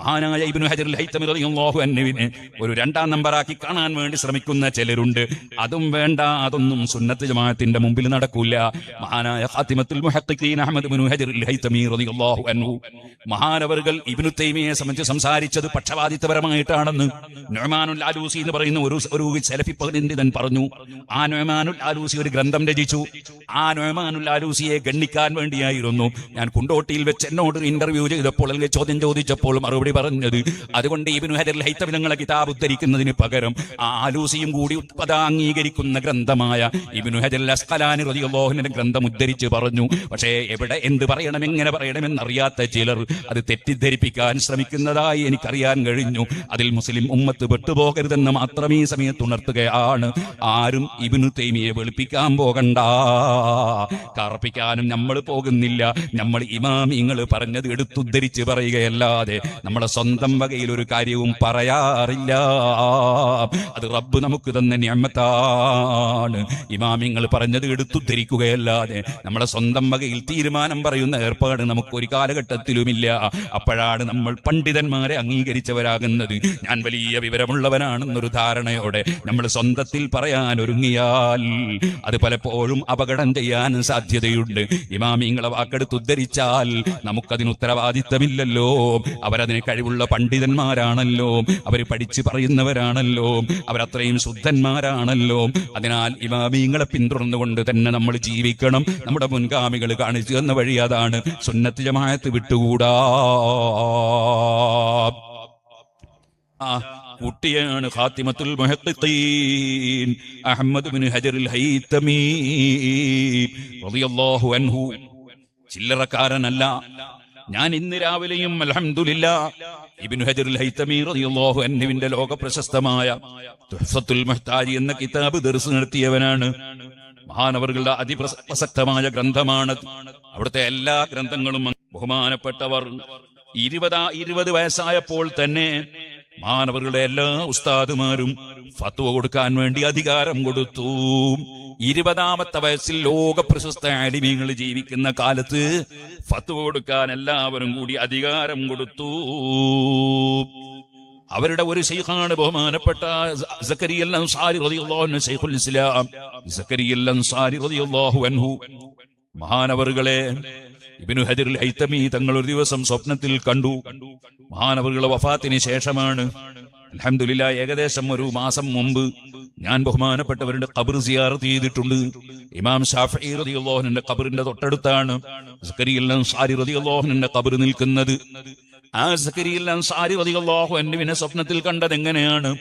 മഹാനായ ഇബ്നു ഹജർ റളിയല്ലാഹു ഒരു രണ്ടാം നമ്പറാക്കി കാണാൻ വേണ്ടി ശ്രമിക്കുന്ന ചിലരുണ്ട്. അതും വേണ്ട അതൊന്നും സുന്നത്ത് ജമാഅത്തിന്റെ മുമ്പിൽ നടക്കൂല. മഹാനായ ഖാത്തിമത്തുൽ മുഹഖ്ഖീൻ അഹ്മദ് ഇബ്നു ഹജർ ഹൈത്തമി റളിയല്ലാഹു അൻഹു മഹാനവർകൾ ഇബ്നു തൈമിയെ സംബന്ധിച്ച് സംസാരിച്ചത് പക്ഷപാതിത്വപരമായിട്ടാണെന്ന് നുഅമാനുൽ ആലൂസി എന്ന് പറയുന്ന ഒരു ഒരു സെലഫി പണ്ഡിതൻ പറഞ്ഞു. ആ നുഅമാനുൽ ആലൂസി ഒരു ഗ്രന്ഥം രചിച്ചു. ആ നുഅമാനുൽ ആലൂസിയെ ഗണ്ണിക്കാൻ വേണ്ടിയായിരുന്നു. ഞാൻ കുണ്ടോട്ടിയിൽ വെച്ച് എന്നോട് ഇന്റർവ്യൂ ചെയ്തപ്പോൾ അല്ലെങ്കിൽ ചോദ്യം ചോദിച്ചപ്പോൾ മറുപടി പറഞ്ഞത്. അതുകൊണ്ട് ഇബിനു ഹജർ നിങ്ങളെ കിതാബ് ഉദ്ധരിക്കുന്നതിന് പകരം ആലൂസിയും കൂടി ഉത്പത അംഗീകരിക്കുന്ന ഗ്രന്ഥമായ ഇബിനു ഹജർ അസ്കലാനി റളിയല്ലാഹുവിന്റെ ഗ്രന്ഥം ഉദ്ധരിച്ച് പറഞ്ഞു. പക്ഷേ എവിടെ എന്ത് പറയണം എങ്ങനെ പറയണമെന്നറിയാത്ത ചിലർ അത് തെറ്റിദ്ധരിപ്പിക്കാൻ ശ്രമിക്കുന്നതായി എനിക്കറിയാൻ കഴിഞ്ഞു. അതിൽ മുസ്ലിം ഉമ്മത്ത് പെട്ടുപോകരുതെന്ന് മാത്രം ഈ സമയത്ത് ഉണർത്തുകയാണ്. ആരും ഇബിനു തൈമിയെ വെളുപ്പിക്കാൻ പോകണ്ട. കറപ്പിക്കാനും നമ്മൾ പോകുന്നില്ല. നമ്മൾ ഇമാമിങ്ങൾ പറഞ്ഞത് എടുത്തുദ്ധരിച്ച് പറയുകയല്ലാതെ നമ്മളെ സ്വന്തം വകയിൽ ഒരു കാര്യവും പറയാറില്ല. അത് റബ്ബ് നമുക്ക് തന്നെ ഞമ്മത്താണ് ഇമാമിങ്ങൾ പറഞ്ഞത് എടുത്തുദ്ധരിക്കുകയല്ലാതെ നമ്മുടെ സ്വന്തം വകയിൽ തീരുമാനം പറയുന്ന ഏർപ്പാട് നമുക്ക് ഒരു കാലഘട്ടത്തിലുമില്ല. അപ്പോഴാണ് നമ്മൾ പണ്ഡിതന്മാരെ അംഗീകരിച്ചവരാകുന്നത്. ഞാൻ വലിയ വിവരമുള്ളവനാണെന്നൊരു ധാരണയോടെ നമ്മൾ സ്വന്തത്തിൽ പറയാൻ ഒരുങ്ങിയാൽ അത് പലപ്പോഴും അപകടം ചെയ്യാൻ സാധ്യതയുണ്ട്. ഇമാമിങ്ങളെ വാക്കെടുത്തുദ്ധരിച്ചാൽ നമുക്കതിന് ഉത്തരവാദിത്തമില്ലല്ലോ. അവരതിന് കഴിവുള്ള പണ്ഡിതന്മാരാണല്ലോ. അവർ പഠിച്ചു പറയുന്നവരാണല്ലോ. അവരത്രയും ശുദ്ധന്മാരാണല്ലോ. അതിനാൽ ഇമാമിങ്ങളെ പിന്തുടർന്നുകൊണ്ട് തന്നെ നമ്മൾ ജീവിക്കണം. നമ്മുടെ മുൻഗാമികൾ കാണിച്ചു തന്ന വഴി അതാണ്. സുന്നത്ത് ജമായത്ത് വിട്ടുകൂടാ. ആ കുട്ടിയാണ് ഖാത്തിമത്തുൽ മുഹഖ്ഖീൻ അഹമ്മദ് ബിൻ ഹജറുൽ ഹൈതമി. റളിയല്ലാഹു അൻഹു. ചില്ലറക്കാരനല്ല. ഞാൻ ഇന്ന് രാവിലെയും അലഹമില്ല ഹൈതമി റളിയല്ലാഹു അൻഹുവിന്റെ ലോക പ്രശസ്തമായ മുഹ്താജി എന്ന കിതാബ് ദർസ് നടത്തിയവനാണ്. മഹാനവറുകളുടെ അതിപ്രസക്തമായ ഗ്രന്ഥമാണ്. അവിടുത്തെ എല്ലാ ഗ്രന്ഥങ്ങളും ബഹുമാനപ്പെട്ടവർ. ഇരുപതാ ഇരുപത് വയസ്സായപ്പോൾ തന്നെ മാനവരുടെ എല്ലാ ഉസ്താദുമാരും ഫത്വ കൊടുക്കാൻ വേണ്ടി അധികാരം കൊടുത്തു. ഇരുപതാമത്തെ വയസ്സിൽ ലോക പ്രശസ്ത അടിമീങ്ങൾ ജീവിക്കുന്ന കാലത്ത് ഫത്ത് കൊടുക്കാൻ എല്ലാവരും കൂടി അധികാരം കൊടുത്തു. അവരുടെ ഒരു ശൈഖാണ് ബഹുമാനപ്പെട്ട സക്കരിയൽ അൻസാരി റളിയല്ലാഹു അൻഹു ഇസ്ലാം. സക്കരിയൽ അൻസാരി റളിയല്ലാഹു അൻഹു. മഹാനവറുകളെ ഹൈതമി തങ്ങൾ ഒരു ദിവസം സ്വപ്നത്തിൽ കണ്ടു. മഹാനവറുകളുടെ വഫാത്തിന് ശേഷമാണ്. അലഹമില്ല ഏകദേശം ഒരു മാസം മുമ്പ് ഞാൻ ബഹുമാനപ്പെട്ടവരുടെ ഖബർ സിയാറത്ത് ചെയ്തിട്ടുണ്ട്. ഇമാം ഷാഫി റളിയല്ലാഹുവിന്റെ ഖബറിന്റെ തൊട്ടടുത്താണ് സക്കരിയൽ അൻസാരി റളിയല്ലാഹുവിന്റെ ഖബർ നിൽക്കുന്നത്. ആ സക്കരിയൽ അൻസാരി എന്റെ അൻഹുവിനെ സ്വപ്നത്തിൽ കണ്ടത് എങ്ങനെയാണ്?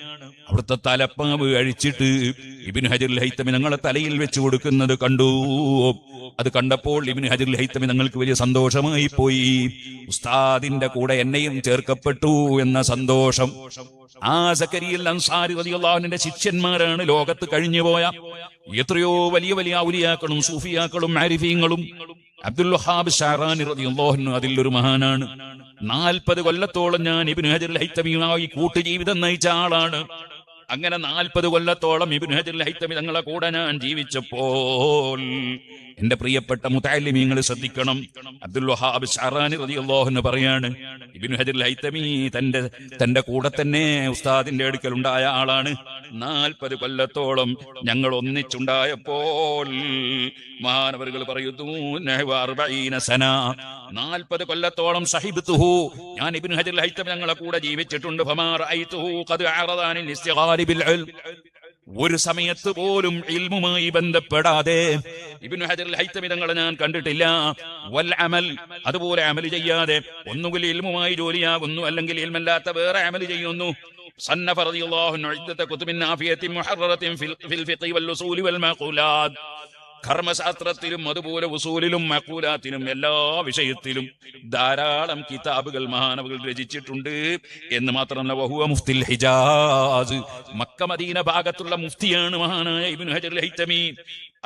അവിടുത്തെ തലപ്പാവ് അഴിച്ചിട്ട് ഇബിൻ ഹജർ ഹൈത്തമി ഞങ്ങളെ തലയിൽ വെച്ച് കൊടുക്കുന്നത് കണ്ടു. അത് കണ്ടപ്പോൾ ഇബിൻ ഹജർ ഹൈത്തമി ഞങ്ങൾക്ക് വലിയ സന്തോഷമായി പോയി. ഉസ്താദിന്റെ കൂടെ എന്നെയും ചേർക്കപ്പെട്ടു എന്ന സന്തോഷം. ആ സക്കരിയൽ അൻസാരി ശിഷ്യന്മാരാണ് ലോകത്ത് കഴിഞ്ഞുപോയ എത്രയോ വലിയ വലിയ ഔലിയാക്കളും സൂഫിയാക്കളും ആരിഫീങ്ങളും അബ്ദുൽ വഹാബ് ഷാറാനി ഒരു മഹാനാണ്. നാൽപ്പത് കൊല്ലത്തോളം ഞാൻ ഇബിൻ ഹജർ ഹൈത്തമിയുമായി കൂട്ടുജീവിതം നയിച്ച ആളാണ്. അങ്ങനെ നാൽപ്പത് കൊല്ലത്തോളം ഇബിൻ ഹജർ ഹൈത്തമി തങ്ങളെ കൂടെ ഞാൻ ജീവിച്ചപ്പോൾ എന്റെ പ്രിയപ്പെട്ട മുത്താലിമീങ്ങൾ ശ്രദ്ധിക്കണം. അബ്ദുൽ വഹാബ് ഷാറാനി റളിയല്ലാഹു അൻഹു പറയാണ് ഇബിൻ ഹജർ ഹൈത്തമി തന്റെ തന്റെ കൂടെ തന്നെ ഉസ്താദിന്റെ അടുക്കൽ ഉണ്ടായ ആളാണ്. നാൽപ്പത് കൊല്ലത്തോളം ഞങ്ങൾ ഒന്നിച്ചുണ്ടായപ്പോൾ മഹാനവറുകൾ പറയുന്നു സന. നാൽപ്പത് കൊല്ലത്തോളം സഹിബ് തുഹു ഞാൻ ഇബിൻ ഹജർ ഹൈത്തമി ഞങ്ങളെ കൂടെ ജീവിച്ചിട്ടുണ്ട്. ഫമാ ഐ ഖദ് അറദാനിൽ ഇസ്തിഗാരി. ബിൽ ഇൽം ഒരു സമയത്ത് പോലും ഇൽമുമായി ബന്ധപ്പെടാതെ ഇബ്നു ഹജർ ഹൈത്തമി തങ്ങളെ ഞാൻ കണ്ടിട്ടില്ല വൽ അമൽ അതുപോലെ അമൽ ചെയ്യാതെ ഒന്നുകിൽ ഇൽമുമായി ജോലിയാകുന്നു അല്ലെങ്കിൽ ഇൽമല്ലാത്ത വേറെ അമൽ ചെയ്യുന്നു صنف رضي الله عنه عدة كتب نافية محررة في في الفقه والأصول والمقولات കർമ്മശാസ്ത്രത്തിലും അതുപോലെ വസൂലിലും മക്കൂലാത്തിനും എല്ലാ വിഷയത്തിലും ധാരാളം കിതാബുകൾ മഹാനവുകൾ രചിച്ചിട്ടുണ്ട്. എന്ന് മാത്രമല്ല വഹുവ മുഫ്തിൽ ഹിജാസ്. മക്ക മദീന ഭാഗത്തുള്ള മുഫ്തിയാണ് മഹാനായ ഇബ്നു ഹജർ ഹൈത്തമി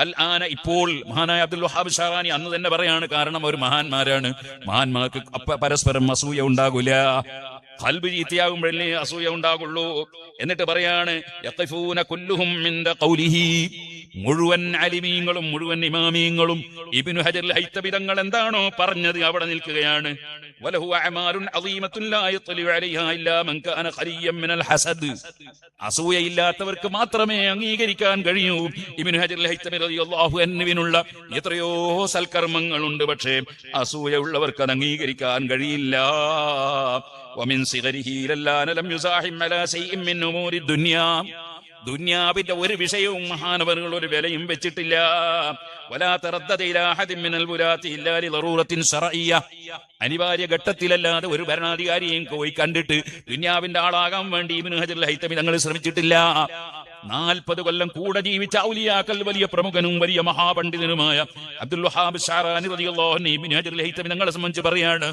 അൽ ആന ഇപ്പോൾ മഹാനായ അബ്ദുൽ വഹാബ് ഷാറാനി അന്ന് തന്നെ പറയാണ് കാരണം അവർ മഹാന്മാരാണ്. മഹാന്മാർക്ക് പരസ്പരം അസൂയ ഉണ്ടാകൂല. കൽബ് ചീത്തയാകുമ്പോഴല്ലേ അസൂയ ഉണ്ടാകുള്ളൂ. എന്നിട്ട് പറയാണ് മുഴുവൻ അലിമീങ്ങളും മുഴുവൻ ഇമാമീങ്ങളും ഇബ്നു ഹജർ ഹൈത്തബി തങ്ങൾ എന്താണോ പറഞ്ഞത് അവിടെ നിൽക്കുകയാണ്. വലഹു അഅമാലുൻ അളീമത്തുൻ ലാ യത്ലു അലൈഹാ ഇല്ലാ മൻ കാന ഖലിയ്യൻ മിനൽ ഹസദ് അസൂയയില്ലാത്തവർക്ക് മാത്രമേ അംഗീകരിക്കാൻ കഴിയൂ ഇബ്നു ഹജർ ഹൈത്തബി റളിയല്ലാഹു അൻഹുവിനുള്ള എത്രയോ സൽക്കർമ്മങ്ങളുണ്ട് പക്ഷേ അസൂയയുള്ളവർക്ക് അത് അംഗീകരിക്കാൻ കഴിയില്ല ومن صغره للان لم يزاحم على شيء من امور الدنيا ദുന്യാവിന്റെ ഒരു വിഷയവും മഹാനവറുകൾ ഒരു വിലയും വെച്ചിട്ടില്ല. അനിവാര്യ ഘട്ടത്തിലല്ലാതെ ഒരു ഭരണാധികാരിയെയും പോയി കണ്ടിട്ട് ദുന്യാവിന്റെ ആളാകാൻ വേണ്ടി ഇബ്നു ഹജർ ഹൈത്തമി തങ്ങൾ ശ്രമിച്ചിട്ടില്ല. നാൽപ്പത് കൊല്ലം കൂടെ ജീവിച്ച ഔലിയാക്കൽ വലിയ പ്രമുഖനും വലിയ മഹാപണ്ഡിതനുമായ അബ്ദുൽ വഹാബ് ഷാറാനി റളിയല്ലാഹു ഇബ്നു ഹജർ ഹൈത്തമി തങ്ങളെ സംബന്ധിച്ച് പറയാണ്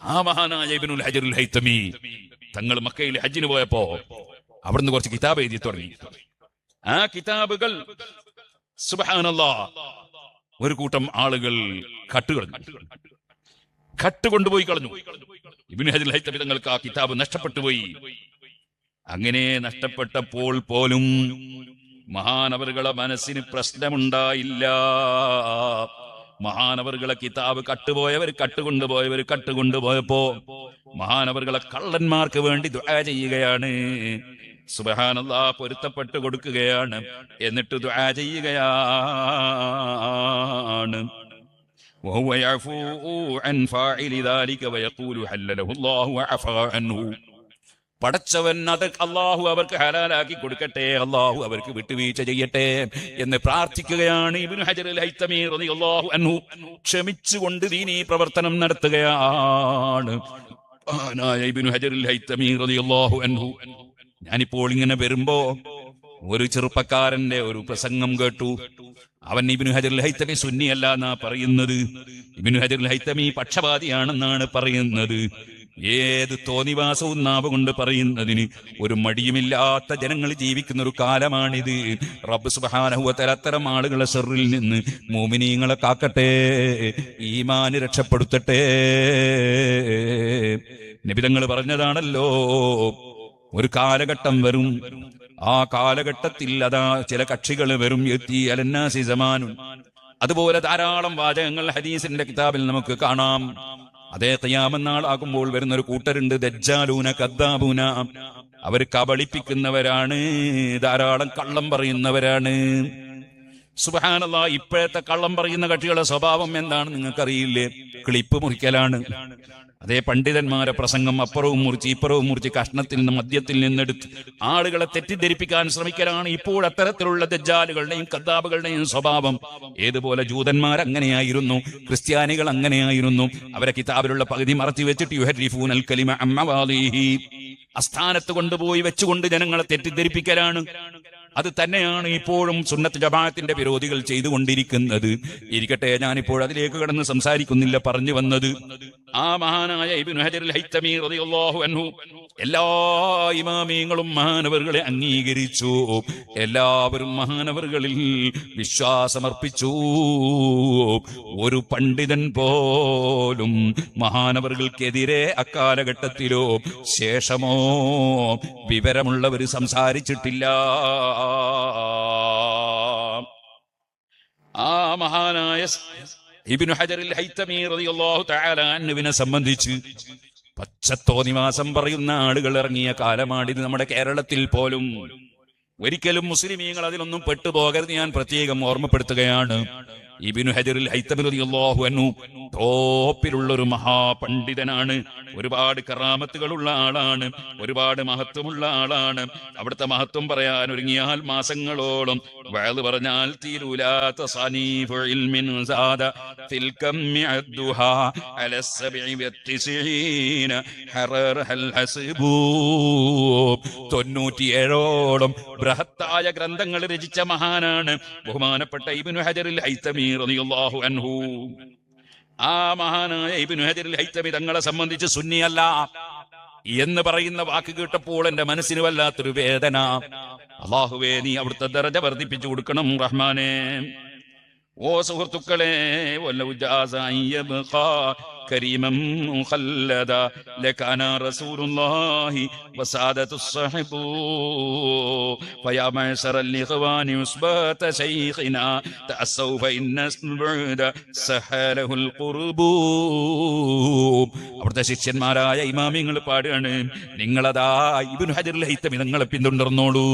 ആ മഹാനായ ഇബ്നുൽ ഹജറുൽ ഹൈത്തമി തങ്ങൾ മക്കയിൽ ഹജ്ജിന് പോയപ്പോ അവിടുന്ന് കുറച്ച് കിതാബ് എഴുതി തുടങ്ങി. ആ കിതാബുകൾ ഒരു കൂട്ടം ആളുകൾ കട്ടുകളഞ്ഞു. കട്ട് കൊണ്ടുപോയി കളഞ്ഞു തങ്ങൾക്ക് ആ കിതാബ് നഷ്ടപ്പെട്ടു പോയി. അങ്ങനെ നഷ്ടപ്പെട്ടപ്പോൾ പോലും മഹാനവറുകളെ മനസ്സിന് പ്രശ്നമുണ്ടായില്ല. മഹാനവറുകളെ കിതാബ് കട്ടുപോയവർ കട്ടുകൊണ്ടുപോയവർ കട്ടുകൊണ്ടുപോയപ്പോ മഹാനവറുകളെ കള്ളന്മാർക്ക് വേണ്ടി ദുആ ചെയ്യുകയാണ്. സുബഹാനല്ലാ പൊരുത്തപ്പെട്ട് കൊടുക്കുകയാണ് എന്നിട്ട് ദുആ ചെയ്യുകയാണ് وهو يعفو عن فاعل ذلك ويقول حلله الله وعفى عنه പടച്ചവൻ അത് അള്ളാഹു അവർക്ക് ഹലാലാക്കി കൊടുക്കട്ടെ അള്ളാഹു അവർക്ക് വിട്ടുവീഴ്ച ചെയ്യട്ടെ എന്ന് പ്രാർത്ഥിക്കുകയാണ് ഇബ്നു ഹജർ ഹൈത്തമി റളിയല്ലാഹു അൻഹു ക്ഷമിച്ചുകൊണ്ട് ദീനീ പ്രവർത്തനം നടത്തുകയാണ് മഹാനായ ഇബ്നു ഹജർ ഹൈത്തമി റളിയല്ലാഹു അൻഹു ഞാനിപ്പോൾ ഇങ്ങനെ വരുമ്പോ ഒരു ചെറുപ്പക്കാരന്റെ ഒരു പ്രസംഗം കേട്ടു. അവൻ ഇബിനു ഹജർ ഹൈത്തമി സുന്നിയല്ല എന്നാ പറയുന്നത്. ഇബിനു ഹജർ ഹൈത്തമി പക്ഷപാതിയാണെന്നാണ് പറയുന്നത്. ഏത് തോന്നിവാസവും നാവ് കൊണ്ട് പറയുന്നതിന് ഒരു മടിയുമില്ലാത്ത ജനങ്ങൾ ജീവിക്കുന്ന ഒരു കാലമാണിത്. റബ്ബ് സുബാനഹുവത്തൽ അത്തരം ആളുകളെ സെറിൽ നിന്ന് മോമിനീങ്ങളെ കാക്കട്ടെ ഈമാന് രക്ഷപ്പെടുത്തട്ടെ. നിബിതങ്ങൾ പറഞ്ഞതാണല്ലോ ഒരു കാലഘട്ടം വരും ആ കാലഘട്ടത്തിൽ അതാ ചില കക്ഷികൾ വരും എത്തി അലന്നാസി സമാനു. അതുപോലെ ധാരാളം വാചകങ്ങൾ ഹദീസിന്റെ കിതാബിൽ നമുക്ക് കാണാം. അതേ തയ്യാമെന്നാൾ ആകുമ്പോൾ വരുന്ന ഒരു കൂട്ടരുണ്ട് ദജ്ജാലൂന കദ്ദാബൂന. അവർ കബളിപ്പിക്കുന്നവരാണ് ധാരാളം കള്ളം പറയുന്നവരാണ്. സുബാനുള്ള ഇപ്പോഴത്തെ കള്ളം പറയുന്ന കക്ഷികളുടെ സ്വഭാവം എന്താണ് നിങ്ങൾക്കറിയില്ലേ? ക്ലിപ്പ് മുറിക്കലാണ്. അതേ പണ്ഡിതന്മാരെ പ്രസംഗം അപ്പുറവും മുറിച്ച് ഇപ്പുറവും മുറിച്ച് കഷ്ണത്തിൽ നിന്ന് മദ്യത്തിൽ നിന്നെടുത്ത് ആളുകളെ തെറ്റിദ്ധരിപ്പിക്കാൻ ശ്രമിക്കലാണ് ഇപ്പോൾ അത്തരത്തിലുള്ള ദജ്ജാലുകളുടെയും കദ്ദാബുകളുടെയും സ്വഭാവം. ഏതുപോലെ ജൂതന്മാർ അങ്ങനെയായിരുന്നു ക്രിസ്ത്യാനികൾ അങ്ങനെയായിരുന്നു അവരെ കിതാബിലുള്ള പകുതി മറച്ചു വെച്ചിട്ട് യുഹരിഫൂനൽ കലിമ അമ്മവാദീഹി. അസ്ഥാനത്ത് കൊണ്ടുപോയി വെച്ചുകൊണ്ട് ജനങ്ങളെ തെറ്റിദ്ധരിപ്പിക്കലാണ്. അത് തന്നെയാണ് ഇപ്പോഴും സുന്നത്ത് ജമാഅത്തിന്റെ വിരോധികൾ ചെയ്തുകൊണ്ടിരിക്കുന്നത്. ഇരിക്കട്ടെ ഞാനിപ്പോൾ അതിലേക്ക് കടന്ന് സംസാരിക്കുന്നില്ല പറഞ്ഞു വന്നത്. ആ മഹാനായ ഇബ്നു ഹജർ ഹൈത്തമി റളിയല്ലാഹു അൻഹു എല്ലാ ഇമാമീങ്ങളും മഹാനവറുകളെ അംഗീകരിച്ചു. എല്ലാവരും മഹാനവറുകളിൽ വിശ്വാസമർപ്പിച്ചു. ഒരു പണ്ഡിതൻ പോലും മഹാനവറുകൾക്കെതിരെ അക്കാലഘട്ടത്തിലോ ശേഷമോ വിവരമുള്ളവർ സംസാരിച്ചിട്ടില്ല. ആ മഹാനായ ഇബ്നു ഹജറിൽ ഹൈത്തമീ റളിയല്ലാഹു തആല അൻഹുവിനെ സംബന്ധിച്ച് പച്ചത്തോ നിവാസം പറയുന്ന ആളുകൾ ഇറങ്ങിയ കാലമാണിത് നമ്മുടെ കേരളത്തിൽ പോലും. ഒരിക്കലും മുസ്ലിമീങ്ങൾ അതിലൊന്നും പെട്ടുപോകരുത് ഞാൻ പ്രത്യേകം ഓർമ്മപ്പെടുത്തുകയാണ്. ഇബിനു ഒരു മഹാപണ്ഡിതനാണ്. ഒരുപാട് കറാമത്തുകളുള്ള ആളാണ്. ഒരുപാട് മഹത്വമുള്ള ആളാണ്. അവിടുത്തെ മഹത്വം പറയാൻ ഒരുങ്ങിയാൽ മാസങ്ങളോളം. വയത് പറഞ്ഞാൽ തീരൂലാത്ത തൊണ്ണൂറ്റിയേഴോളം ബൃഹത്തായ ഗ്രന്ഥങ്ങൾ രചിച്ച മഹാനാണ് ബഹുമാനപ്പെട്ട ഇബ്നു ഹജറിൽ ഹൈത്തമി അൻഹു. ആ മഹാനായ ഇബ്നു ഹൈത്തമി തങ്ങളെ സംബന്ധിച്ച് സുന്നിയല്ല എന്ന് പറയുന്ന വാക്ക് കേട്ടപ്പോൾ എന്റെ മനസ്സിന് വല്ലാത്തൊരു വേദന. അള്ളാഹുവേ നീ അവിടുത്തെ ദർജ വർദ്ധിപ്പിച്ചു കൊടുക്കണം റഹ്മാനെ. ഓ സുഹൃത്തുക്കളെ വല്ലൗ ജാസ അൻ യബ്ഖാ കരീമൻ മുഖല്ലദ ലകാന റസൂലുള്ളാഹി വസാദത്തു الصحبو فيا معشر الإخوان عصبة شيخنا تأسوا فإن البعد سهله القرب അവിടുത്തെ ശിഷ്യന്മാരായ ഇമാമിങ്ങൾ പാടുകയാണ് നിങ്ങളതാ ഇബ്നു ഹജർ ഹൈത്തമി നിങ്ങളെ പിന്തുടർന്നോളൂ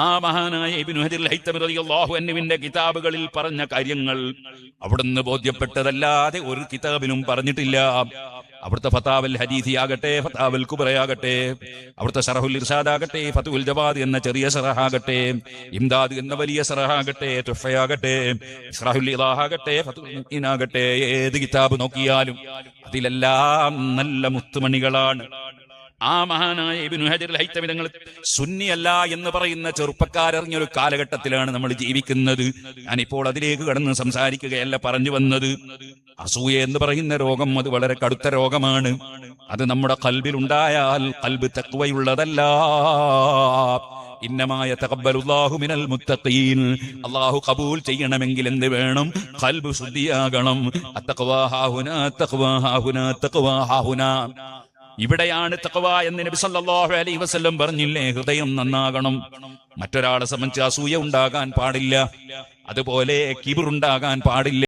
ആ മഹാനായ ഇബ്നു ഹജർ ഹൈത്തമി റളിയല്ലാഹു അൻഹുവിന്റെ കിതാബുകളിൽ പറഞ്ഞ കാര്യങ്ങൾ അവിടുന്ന് ബോധ്യപ്പെട്ടതല്ലാതെ ഒരു കിതാബിനും പറഞ്ഞിട്ടില്ല. അവിടുത്തെ ഫതാവൽ ഹദീസി ആകട്ടെ ഫതാവൽ കുബറയാകട്ടെ അവിടുത്തെ സറഹുൽ ഇർഷാദ് ആകട്ടെ ഫതുൽ ജവാദ് എന്ന ചെറിയ സറഹാകട്ടെ ഇംദാദ് എന്ന വലിയ സറഹാകട്ടെ തുഫയാകട്ടെ ആകട്ടെ ഇലാഹാകട്ടെ ഫതുൽ ആകട്ടെ ഏത് കിതാബ് നോക്കിയാലും അതിലെല്ലാം നല്ല മുത്തുമണികളാണ്. ആ മഹാനായ ഇബ്നു ഹജർ ഹൈത്തമി തങ്ങൾ സുന്നിയല്ല എന്ന് പറയുന്ന ചെറുപ്പക്കാരറിഞ്ഞൊരു കാലഘട്ടത്തിലാണ് നമ്മൾ ജീവിക്കുന്നത്. ഞാനിപ്പോൾ അതിലേക്ക് കടന്ന് സംസാരിക്കുകയല്ല പറഞ്ഞു വന്നത്. അസൂയ എന്ന് പറയുന്ന രോഗം അത് വളരെ കടുത്ത രോഗമാണ്. അത് നമ്മുടെ കൽബിൽ ഉണ്ടായാൽ കൽബ് തക്വയുള്ളതല്ല. ഇന്നമായ മിനൽ മുത്തഖീൻ. അല്ലാഹു കബൂൽ ചെയ്യണമെങ്കിൽ എന്ത് വേണം? കൽബ് ശുദ്ധിയാകണം. ഇവിടെയാണ് തഖ്വ എന്ന് നബി സല്ലല്ലാഹു അലൈഹി വസല്ലം പറഞ്ഞില്ലേ? ഹൃദയം നന്നാകണം. മറ്റൊരാളെ സംബന്ധിച്ച് അസൂയ ഉണ്ടാകാൻ പാടില്ല. അതുപോലെ കിബിറുണ്ടാകാൻ പാടില്ല.